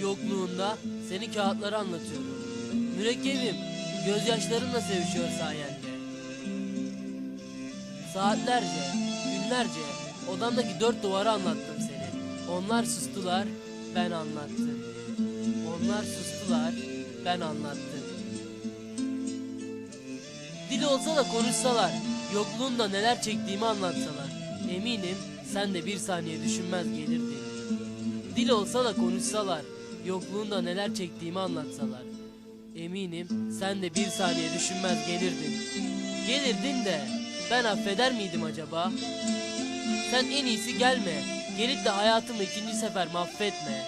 yokluğunda senin kağıtları anlatıyorum. Mürekkebim gözyaşlarınla sevişiyor sayende. Saatlerce, günlerce odamdaki dört duvara anlattım seni. Onlar sustular, ben anlattım. Onlar sustular, ben anlattım. Dil olsa da konuşsalar, yokluğunda neler çektiğimi anlatsalar. Eminim sen de bir saniye düşünmez gelirdin. Dil olsa da konuşsalar, yokluğunda neler çektiğimi anlatsalar. Eminim sen de bir saniye düşünmez gelirdin. Gelirdin de ben affeder miydim acaba? Sen en iyisi gelme, gelip de hayatımı ikinci sefer mahvetme.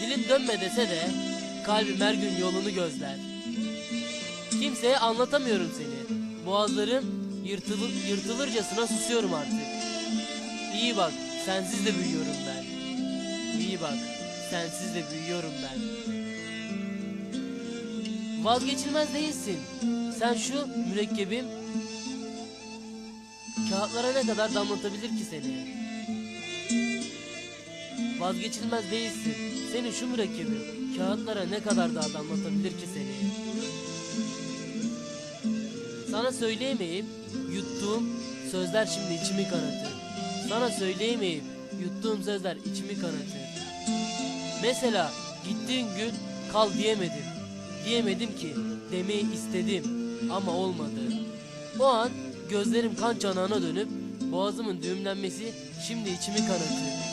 Dilim dönme dese de kalbim her gün yolunu gözler. Kimseye anlatamıyorum seni. Boğazlarım yırtılır, yırtılırcasına susuyorum artık. İyi bak, sensiz de büyüyorum ben. İyi bak, sensiz de büyüyorum ben. Vazgeçilmez değilsin. Sen şu mürekkebim kağıtlara ne kadar damlatabilir ki seni? Vazgeçilmez değilsin. Senin şu mürekkebin kağıtlara ne kadar daha damlatabilir ki seni? Sana söyleyemeyip yuttuğum sözler şimdi içimi kanatır. Sana söyleyemeyip yuttuğum sözler içimi kanatır. Mesela gittiğin gün kal diyemedim. Diyemedim ki demeyi istedim ama olmadı. O an gözlerim kan çanağına dönüp boğazımın düğümlenmesi şimdi içimi kanatır.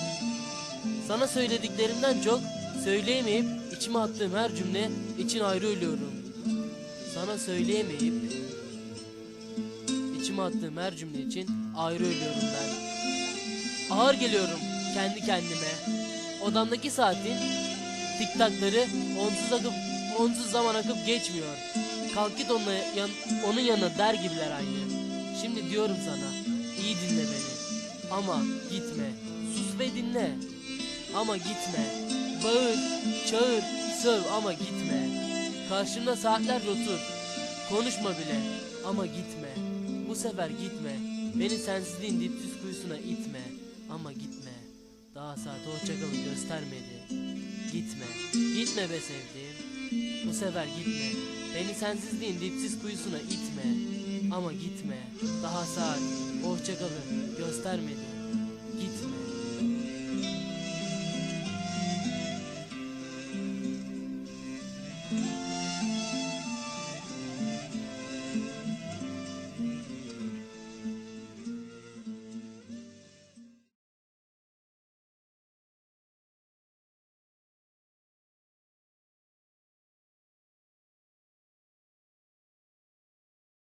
Sana söylediklerimden çok söyleyemeyip içime attığım her cümle için ayrı ölüyorum. Sana söyleyemeyip içime attığım her cümle için ayrı ölüyorum ben. Ağır geliyorum kendi kendime. Odamdaki saatin tiktakları onsuz akıp onsuz zaman akıp geçmiyor. Kalk git onunla yan, onun yanına der gibiler aynı. Şimdi diyorum sana iyi dinle beni. Ama gitme. Sus ve dinle. Ama gitme. Bağır, çağır, söv ama gitme. Karşımda saatlerce otur. Konuşma bile ama gitme. Bu sefer gitme. Beni sensizliğin dipsiz kuyusuna itme. Ama gitme. Daha saat hoşçakalın göstermedi. Gitme. Gitme be sevdiğim. Bu sefer gitme. Beni sensizliğin dipsiz kuyusuna itme. Ama gitme. Daha saat hoşçakalın göstermedi.